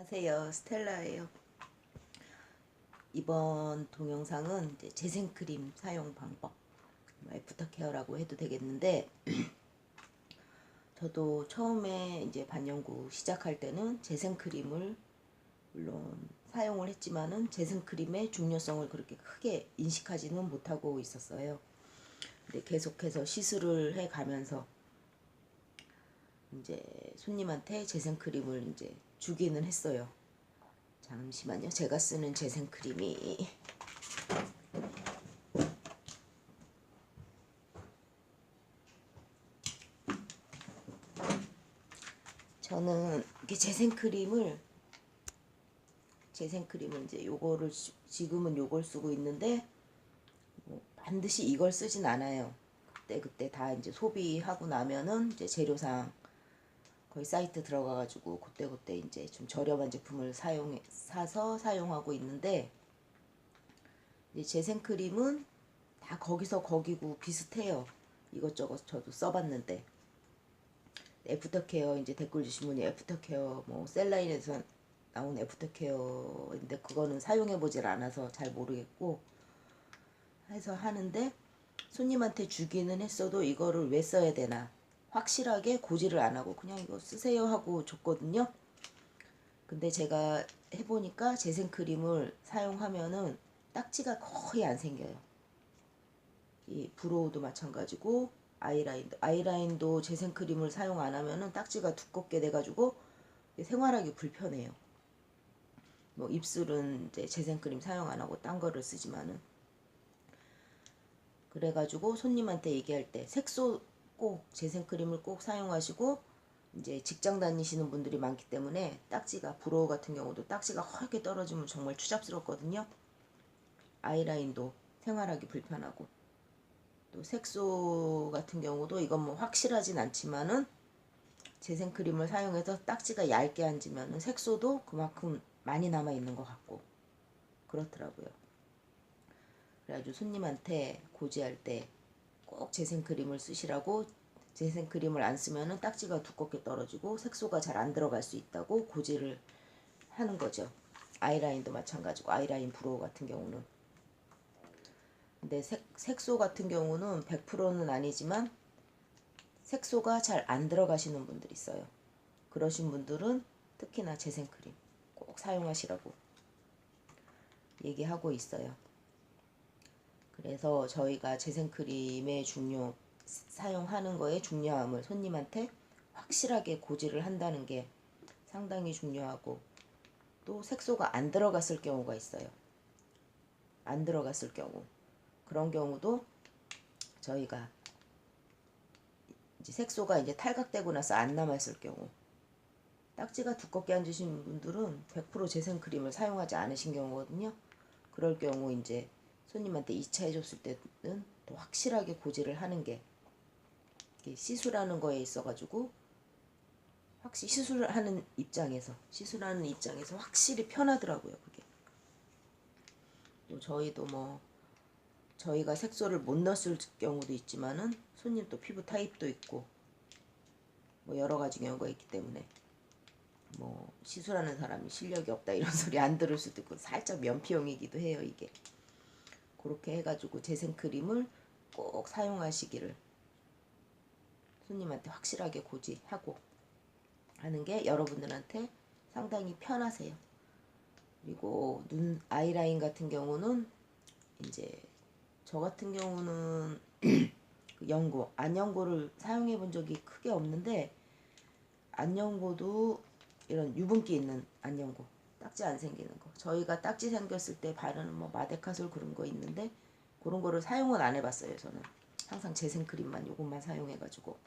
안녕하세요. 스텔라예요. 이번 동영상은 재생크림 사용 방법 뭐 애프터 케어라고 해도 되겠는데 저도 처음에 이제 반영구 시작할 때는 재생크림을 물론 사용을 했지만은 재생크림의 중요성을 그렇게 크게 인식하지는 못하고 있었어요. 근데 계속해서 시술을 해 가면서 이제 손님한테 재생크림을 이제 주기는 했어요. 잠시만요. 제가 쓰는 재생크림이 저는 이게 재생크림을 재생크림은 이제 요거를 쓰- 지금은 요걸 쓰고 있는데 뭐 반드시 이걸 쓰진 않아요. 그때 그때 다 이제 소비하고 나면은 이제 재료상 거의 사이트 들어가가지고 그때 그때 이제 좀 저렴한 제품을 사용 사서 사용하고 있는데 이제 재생크림은 다 거기서 거기고 비슷해요. 이것저것 저도 써봤는데 애프터케어 이제 댓글 주신 분이 애프터케어 뭐 셀라인에서 나온 애프터케어인데 그거는 사용해 보질 않아서 잘 모르겠고 해서 하는데 손님한테 주기는 했어도 이거를 왜 써야 되나 확실하게 고지를 안 하고 그냥 이거 쓰세요 하고 줬거든요. 근데 제가 해보니까 재생크림을 사용하면은 딱지가 거의 안 생겨요. 이 브로우도 마찬가지고 아이라인도 아이라인도 재생크림을 사용 안 하면은 딱지가 두껍게 돼가지고 생활하기 불편해요. 뭐 입술은 이제 재생크림 사용 안 하고 딴 거를 쓰지만은 그래가지고 손님한테 얘기할 때 색소 꼭 재생크림을 꼭 사용하시고 이제 직장 다니시는 분들이 많기 때문에 딱지가 브로우 같은 경우도 딱지가 허옇게 떨어지면 정말 추잡스럽거든요. 아이라인도 생활하기 불편하고 또 색소 같은 경우도 이건 뭐 확실하진 않지만은 재생크림을 사용해서 딱지가 얇게 앉으면 색소도 그만큼 많이 남아 있는 것 같고 그렇더라고요. 그래가지고 손님한테 고지할 때 꼭 재생크림을 쓰시라고 재생크림을 안 쓰면은 딱지가 두껍게 떨어지고 색소가 잘 안 들어갈 수 있다고 고지를 하는 거죠. 아이라인도 마찬가지고 아이라인 브로우 같은 경우는 근데 색, 색소 같은 경우는 100%는 아니지만 색소가 잘 안 들어가시는 분들이 있어요. 그러신 분들은 특히나 재생크림 꼭 사용하시라고 얘기하고 있어요. 그래서 저희가 재생크림의 중요 사용하는 거의 중요함을 손님한테 확실하게 고지를 한다는 게 상당히 중요하고 또 색소가 안 들어갔을 경우가 있어요. 안 들어갔을 경우 그런 경우도 저희가 이제 색소가 이제 탈각되고 나서 안 남았을 경우 딱지가 두껍게 앉으신 분들은 100% 재생크림을 사용하지 않으신 경우거든요. 그럴 경우 이제 손님한테 2차 해줬을 때는 또 확실하게 고지를 하는 게 시술하는 거에 있어가지고 확실히 시술하는 입장에서 시술하는 입장에서 확실히 편하더라고요 그게. 또 저희도 뭐 저희가 색소를 못 넣었을 경우도 있지만은 손님 또 피부 타입도 있고 뭐 여러 가지 경우가 있기 때문에 뭐 시술하는 사람이 실력이 없다 이런 소리 안 들을 수도 있고 살짝 면피용이기도 해요 이게 그렇게 해가지고 재생크림을 꼭 사용하시기를 손님한테 확실하게 고지하고 하는 게 여러분들한테 상당히 편하세요. 그리고 눈 아이라인 같은 경우는 이제 저 같은 경우는 그 연고 안연고를 사용해 본 적이 크게 없는데 안연고도 이런 유분기 있는 안연고 딱지 안 생기는 거 저희가 딱지 생겼을 때 바르는 뭐 마데카솔 그런 거 있는데 그런 거를 사용은 안 해봤어요 저는 항상 재생 크림만 요것만 사용해가지고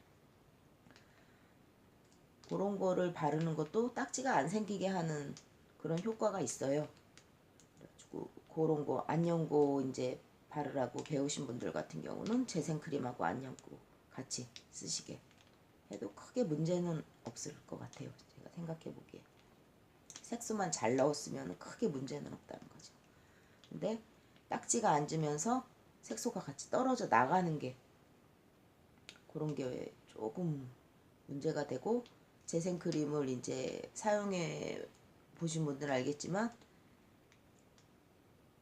그런 거를 바르는 것도 딱지가 안 생기게 하는 그런 효과가 있어요. 그래가지고 그런 거 안연고 이제 바르라고 배우신 분들 같은 경우는 재생 크림하고 안연고 같이 쓰시게 해도 크게 문제는 없을 것 같아요. 제가 생각해 보기에 색소만 잘 넣었으면 크게 문제는 없다는 거죠. 근데 딱지가 앉으면서 색소가 같이 떨어져 나가는 게 그런 게 조금 문제가 되고 재생크림을 이제 사용해 보신 분들은 알겠지만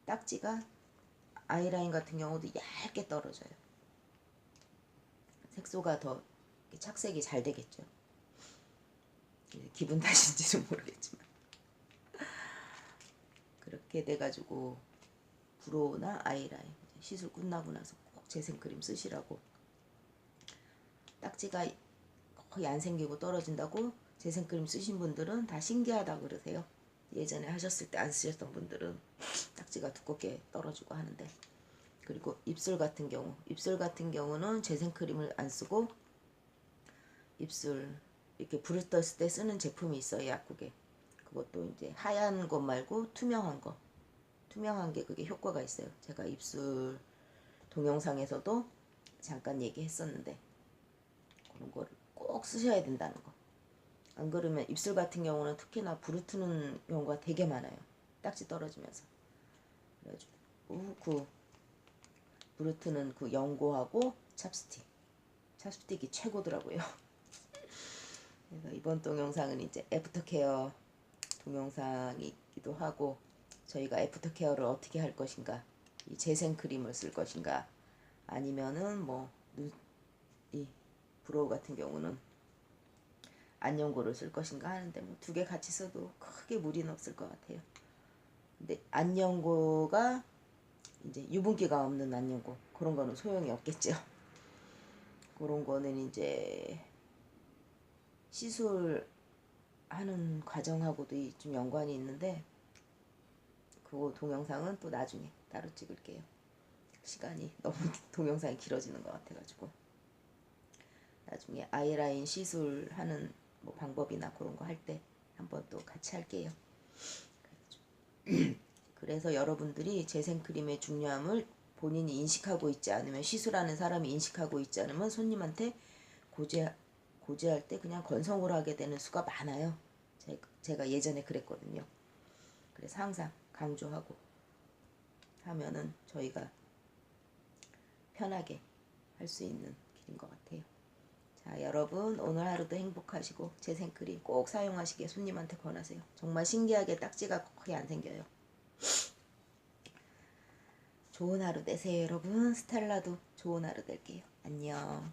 딱지가 아이라인 같은 경우도 얇게 떨어져요. 색소가 더 착색이 잘 되겠죠. 기분 탓인지는 모르겠지만 그렇게 돼가지고 브로우나 아이라인 시술 끝나고 나서 꼭 재생크림 쓰시라고. 딱지가 거의 안 생기고 떨어진다고 재생크림 쓰신 분들은 다 신기하다 그러세요. 예전에 하셨을 때 안 쓰셨던 분들은 딱지가 두껍게 떨어지고 하는데. 그리고 입술 같은 경우 입술 같은 경우는 재생크림을 안 쓰고 입술 이렇게 불을 떴을 때 쓰는 제품이 있어요 약국에 그것도 이제 하얀 것 말고 투명한 거 투명한 게 그게 효과가 있어요 제가 입술 동영상에서도 잠깐 얘기했었는데 그런 거를 꼭 쓰셔야 된다는 거. 안 그러면 입술 같은 경우는 특히나 부르트는 경우가 되게 많아요. 딱지 떨어지면서. 그래가지고 그 부르트는 그 연고하고 찹스틱. 찹스틱이 최고더라고요. 그래서 이번 동영상은 이제 애프터케어 동영상이기도 하고 저희가 애프터 케어를 어떻게 할 것인가 이 재생 크림을 쓸 것인가 아니면은 뭐 이 브로우 같은 경우는 안연고를 쓸 것인가 하는데 뭐 두 개 같이 써도 크게 무리는 없을 것 같아요. 근데 안연고가 이제 유분기가 없는 안연고 그런 거는 소용이 없겠죠. 그런 거는 이제 시술 하는 과정하고도 이- 좀 연관이 있는데 그 동영상은 또 나중에 따로 찍을게요. 시간이 너무 동영상이 길어지는 것 같아가지고 나중에 아이라인 시술하는 뭐 방법이나 그런 거 할 때 한번 또 같이 할게요. 그래서 여러분들이 재생크림의 중요함을 본인이 인식하고 있지 않으면 시술하는 사람이 인식하고 있지 않으면 손님한테 고제 고제할 때 그냥 건성으로 하게 되는 수가 많아요. 제- 제가 예전에 그랬거든요. 그래서 항상 강조하고 하면은 저희가 편하게 할 수 있는 길인 것 같아요. 자, 여러분 오늘 하루도 행복하시고 재생크림 꼭 사용하시게 손님한테 권하세요. 정말 신기하게 딱지가 거의 안 생겨요. 좋은 하루 되세요, 여러분. 스텔라도 좋은 하루 될게요. 안녕.